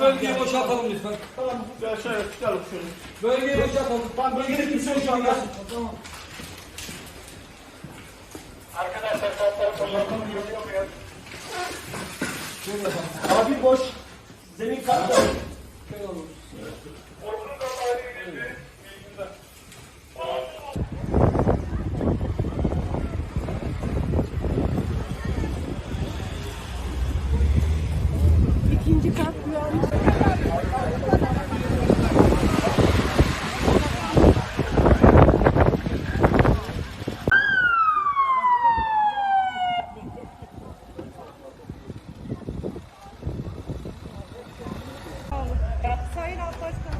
bölgeyi, boşaltalım lütfen. Tamam, şöyle tutalım şunu. Bölgeyi boşaltalım. Tamam, bölgede kimse yok şu anda. Tamam. Arkadaşlar kullanmam gerekiyor. Abi boş. Zemin katta. Şöyle olur. İkinci kat güvenlik. Sayın Alparslan. Teşekkür Bu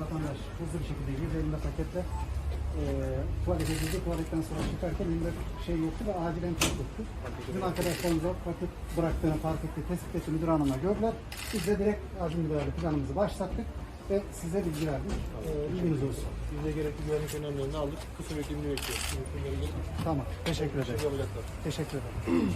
vatandaş hızlı bir şekilde girdi elinde paketle. E, tuvalete girdi. Tuvaletten sonra çıkarken elinde şey yoktu ve acilen yoktu. Bizim arkadaşlarımız o paket bıraktığını fark etti. Tespit etti müdür hanımla gördüler. Biz de direkt acil müdahale planımızı başlattık ve size bilgi verdik. E, bilginiz olsun. Biz de gerekli güvenlik önlemlerini aldık. Kısa beklimini bekliyoruz. Tamam. Teşekkür ederim. Teşekkür ederim.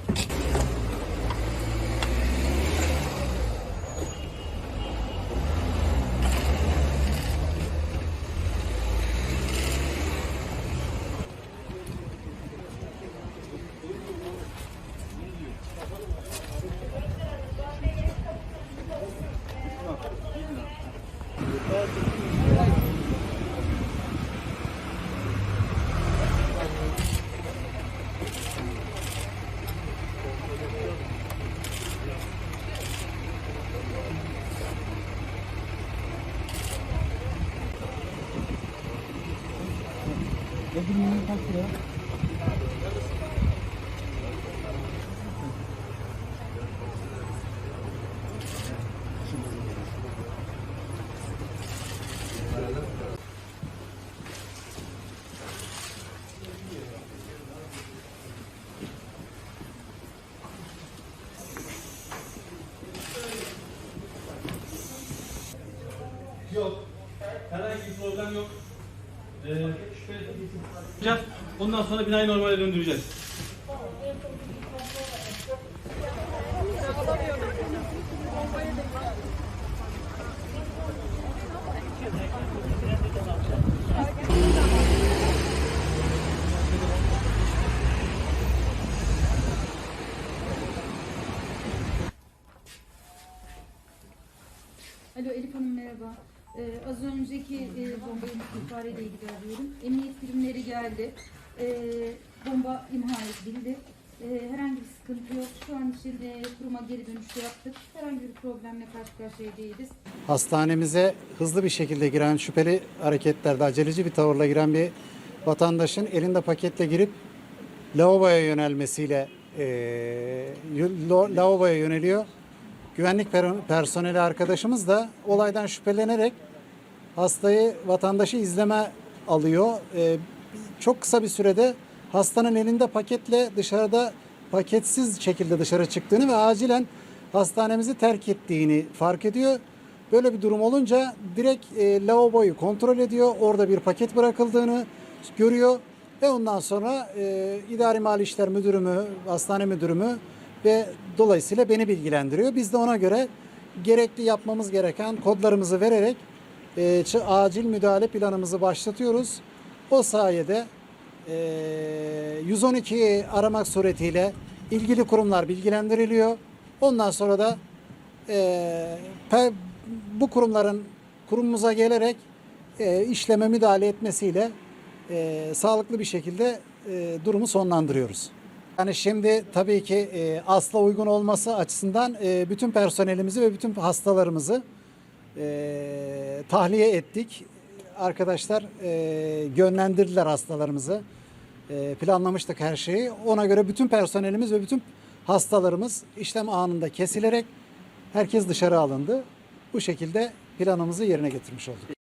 Kaç lira? Yok. Herhangi bir problem yok. Ee, Ondan sonra binayı normale döndüreceğiz. Alo Elif Hanım merhaba. Ee, az önceki e, bombayı ihbarıyla ilgili arıyorum. Emniyet birimleri geldi. Ee, bomba imha edildi. Ee, herhangi bir sıkıntı yok. Şu an için e, kuruma geri dönüş yaptık. Herhangi bir problemle karşı karşıya değiliz. Hastanemize hızlı bir şekilde giren şüpheli hareketlerde aceleci bir tavırla giren bir vatandaşın elinde paketle girip lavaboya yönelmesiyle eee, lo- lavaboya yöneliyor. Güvenlik per- personeli arkadaşımız da olaydan şüphelenerek hastayı vatandaşı izleme alıyor. Eee, çok kısa bir sürede hastanın elinde paketle dışarıda paketsiz şekilde dışarı çıktığını ve acilen hastanemizi terk ettiğini fark ediyor. Böyle bir durum olunca direkt e, lavaboyu kontrol ediyor. Orada bir paket bırakıldığını görüyor ve ondan sonra e, İdari Mali İşler Müdürümü, hastane müdürümü ve dolayısıyla beni bilgilendiriyor. Biz de ona göre gerekli yapmamız gereken kodlarımızı vererek e, acil müdahale planımızı başlatıyoruz. O sayede e, 112'yi aramak suretiyle ilgili kurumlar bilgilendiriliyor. Ondan sonra da e, pe- bu kurumların kurumumuza gelerek e, işleme müdahale etmesiyle e, sağlıklı bir şekilde e, durumu sonlandırıyoruz. Yani şimdi tabii ki e, asla uygun olması açısından e, bütün personelimizi ve bütün hastalarımızı e, tahliye ettik. Arkadaşlar e, yönlendirdiler hastalarımızı. E, planlamıştık her şeyi. Ona göre bütün personelimiz ve bütün hastalarımız işlem anında kesilerek herkes dışarı alındı. Bu şekilde planımızı yerine getirmiş olduk.